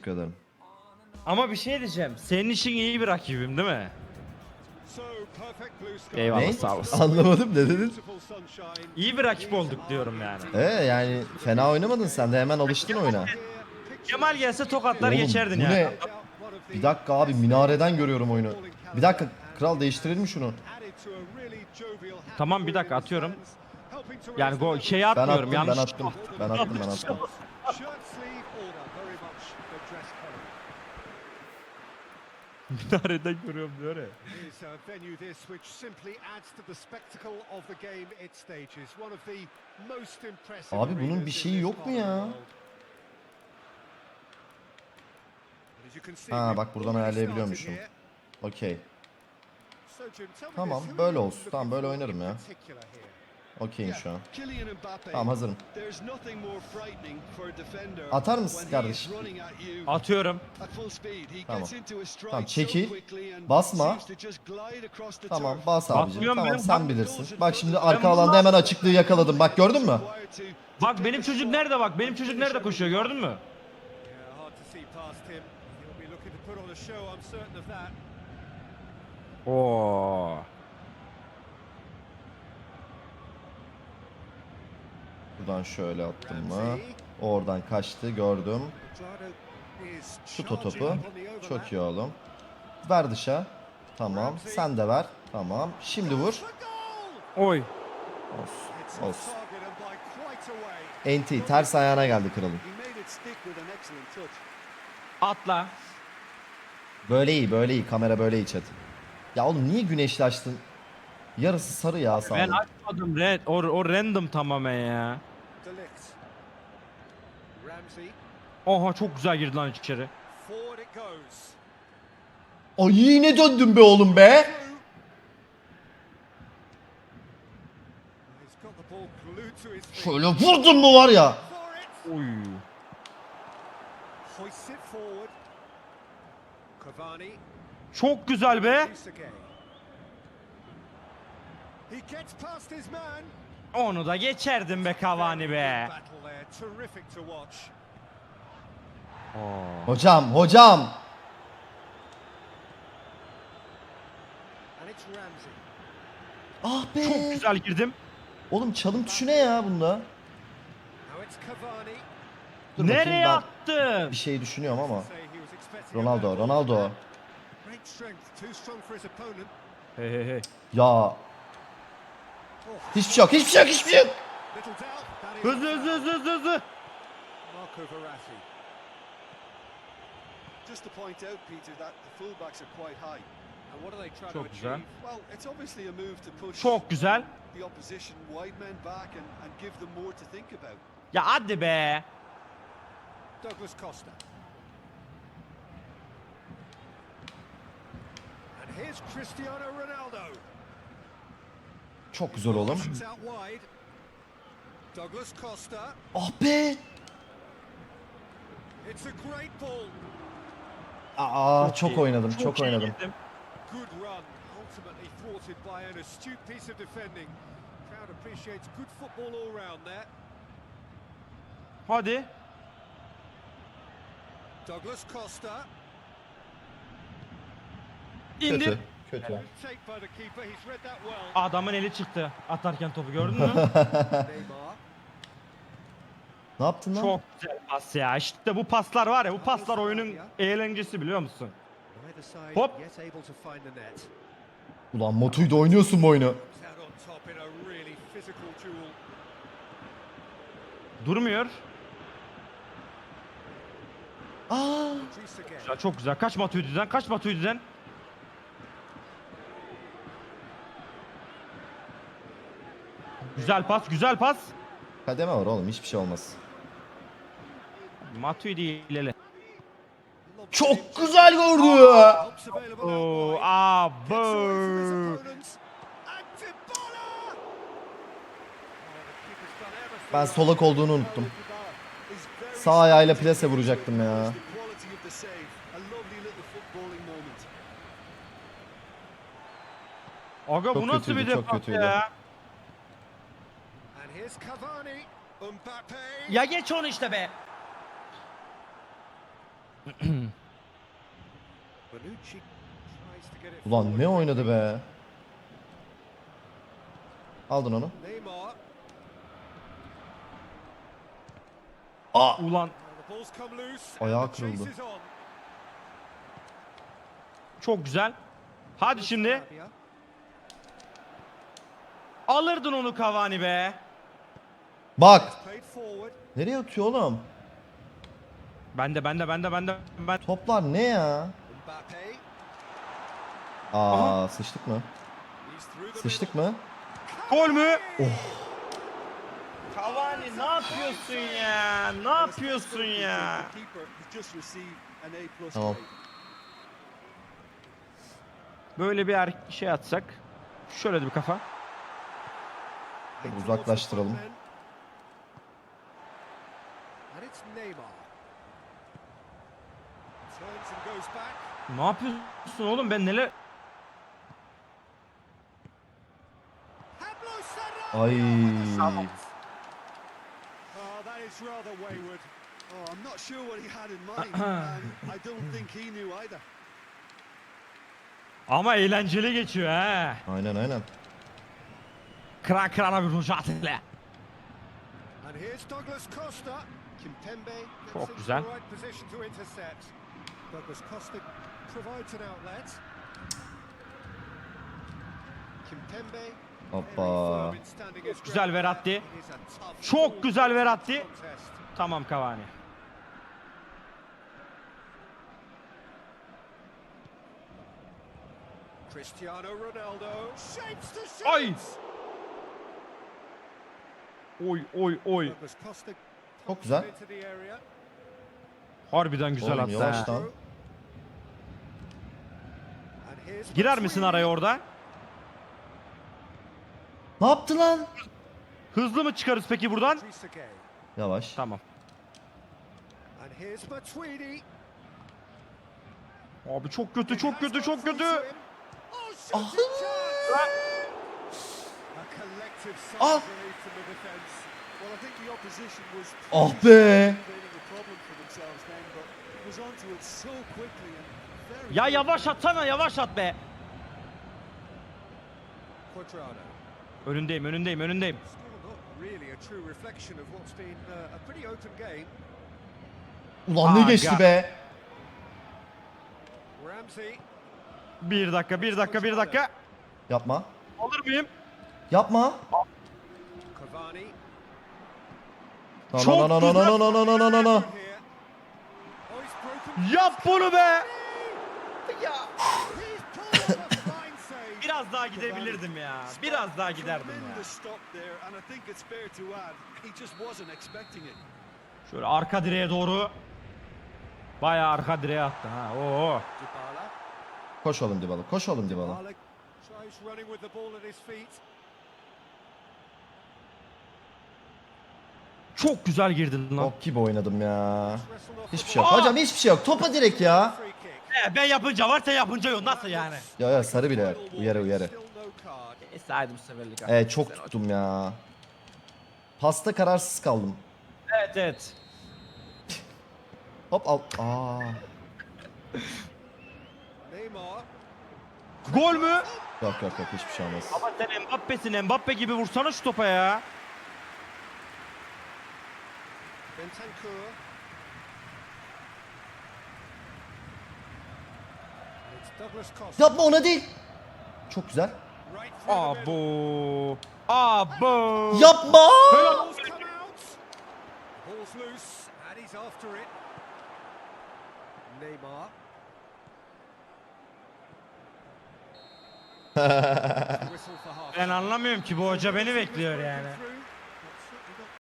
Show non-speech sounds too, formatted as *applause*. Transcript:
Teşekkür ederim. Ama bir şey diyeceğim. Senin için iyi bir rakibim değil mi? Eyvallah Ne? sağ olasın. Anlamadım ne dedin? İyi bir rakip olduk diyorum yani. Ee yani fena oynamadın sen de hemen alıştın oyuna. Kemal gelse tokatlar Oğlum, geçerdin bu yani. ne? Bir dakika abi minareden görüyorum oyunu. Bir dakika kral değiştirelim şunu. Tamam, bir dakika, atıyorum. Yani gol şeyi Ben atmıyorum attım ben yanlış. attım. Ben attım ben attım. *laughs* Minareden görüyorum diyor ya. Is a venue this which simply adds to the spectacle of the game it stages. One of the most impressive Abi bunun bir şeyi yok mu ya? Ha, bak buradan ayarlayabiliyormuşum. Okey. Tamam, böyle olsun. Tamam, böyle oynarım ya. Okeyim şu an. Tamam hazırım. Atar mısın kardeşim? Atıyorum. Tamam. Tamam, çekil. Basma. Tamam bas abicim. Basmıyorum Tamam ben, sen bak- bilirsin. Bak şimdi arka alanda hemen açıklığı yakaladım. Bak gördün mü? Bak benim çocuk nerede bak? Benim çocuk nerede koşuyor gördün mü? Yeah, hard to see past him. He'll be looking to put on a show, I'm certain of that. Oo. Buradan şöyle attım mı? Oradan kaçtı gördüm. Tut o topu. Çok iyi oğlum. Ver dışa. Tamam. Sen de ver. Tamam. Şimdi vur. Oy. Olsun. Olsun. NT ters ayağına geldi kralım. Atla. Böyle iyi böyle iyi. Kamera böyle iyi chat. Ya oğlum niye güneşli açtın? Yarısı sarı ya sağ Ben açmadım red. O, o random tamamen ya. Oha çok güzel girdi lan içeri. Ay yine döndüm be oğlum be. Şöyle vurdum mu var ya. Oy. Çok güzel be. Trezeguet. He gets past his man. Onu da geçerdin be Cavani be. Watch. Hocam hocam. Ah Çok be. güzel girdim. Oğlum çalım tuşu ne ya bunda? Dur Nereye ben attın? bir şey düşünüyorum ama. Ronaldo. Ronaldo. Hey hey hey. Ya He's yok, He's yok, He's yok. Hız hız. Marco Verratti. Just to point out Peter that the fullbacks are quite high. And what are they trying to achieve? Well, it's obviously a move to push the opposition wide men back and, give them more to think about. Yeah, hadi. Douglas Costa. And here's Cristiano Ronaldo. Çok güzel oğlum. Ah be. It's a great ball. Aa çok iyi. oynadım, çok iyi oynadım. girdim. Good run. Ultimately thwarted by an astute piece of defending. Crowd appreciates good football all round there. Hadi. Douglas Costa. İndir. Kötü, kötü. Adamın eli çıktı atarken topu gördün mü? *laughs* Ne yaptın lan? Çok güzel pas ya. İşte bu paslar var ya bu paslar oyunun eğlencesi biliyor musun? Hop. Ulan Motu'yu da oynuyorsun bu oyunu. Durmuyor. Aa. Çok güzel. Kaç Matuidi'den? Kaç Matuidi'den? Güzel pas, güzel pas. Kademe var oğlum, hiçbir şey olmaz. Matuidi ileri. Çok güzel out Oo, everything Ben solak olduğunu unuttum. Sağ ayağıyla plase vuracaktım ya. Aga bu nasıl bir kötüydü, defans ya? Ya geç onu işte be. *clears throat* Ulan ne oynadı be. Aldın onu. Aa. Ulan. Ayağı kırıldı. Çok güzel. Hadi şimdi. Alırdın onu Cavani be. Bak! Nereye atıyor oğlum? Bende bende bende bende ben. Toplar ne ya? Aa sıçtık mı? Sıçtık mı? Gol mü? Oh. Cavani ne yapıyorsun ya? Ne yapıyorsun ya? Tamam. Böyle bir er- şey atsak. Şöyle de bir kafa. Uzaklaştıralım. the front men. And it's Neymar. Turns and goes back. Ne yapıyorsun oğlum ben neler... Ay. Oh, that is rather wayward. Oh, I'm not sure what he had in mind, and I don't think he knew either. Ama eğlenceli geçiyor he. Aynen aynen. Kıran kırana bir mücadele. And here's Douglas Costa. Çok güzel. Hoppa. Çok güzel Veratti. Çok güzel Veratti. Tamam Cavani. Cristiano Ronaldo shapes to shoot. Oy. Oy oy oy. Çok güzel. Harbiden güzel Oğlum, attı. Yavaştan. Girer misin araya orada? Ne yaptı lan? Hızlı mı çıkarız peki buradan? Yavaş. Tamam. Abi çok kötü, çok kötü, çok kötü. Ah. Ah. Ah be. Ya yavaş atsana yavaş at be. Önündeyim önündeyim önündeyim. Ulan ne geçti be. Bir dakika bir dakika bir dakika. Yapma. Alır mıyım? Yapma. Na Çok na na na na na na na na. Yap bunu be. Ya. *laughs* Biraz daha gidebilirdim ya. Biraz daha giderdim ya. Şöyle arka direğe doğru. Bayağı arka direğe attı ha. Oo. Dybala. Koş oğlum Dybala. Koş oğlum Dybala. Dybala tries running with the ball at his feet. Çok güzel girdin lan. Bok gibi oynadım ya. Hiçbir şey yok. ball. Hocam hiçbir şey yok. Topa direkt ya. Free kick. E, ben yapınca var sen yapınca yok. Nasıl yani? Ya ya sarı bile. Uyarı uyarı. Neyse hadi bu seferlik. Evet çok tuttum ya. Pasta kararsız kaldım. Evet evet. Hop al. Aa. Neymar. Gol mü? Yok yok yok hiçbir şey olmaz. Ama sen Mbappe'sin. Mbappe gibi vursana şu topa ya. Bentancur. Yapma ona değil. Çok güzel. Abo. Abo. Yapma. *laughs* ben anlamıyorum ki bu hoca beni bekliyor yani.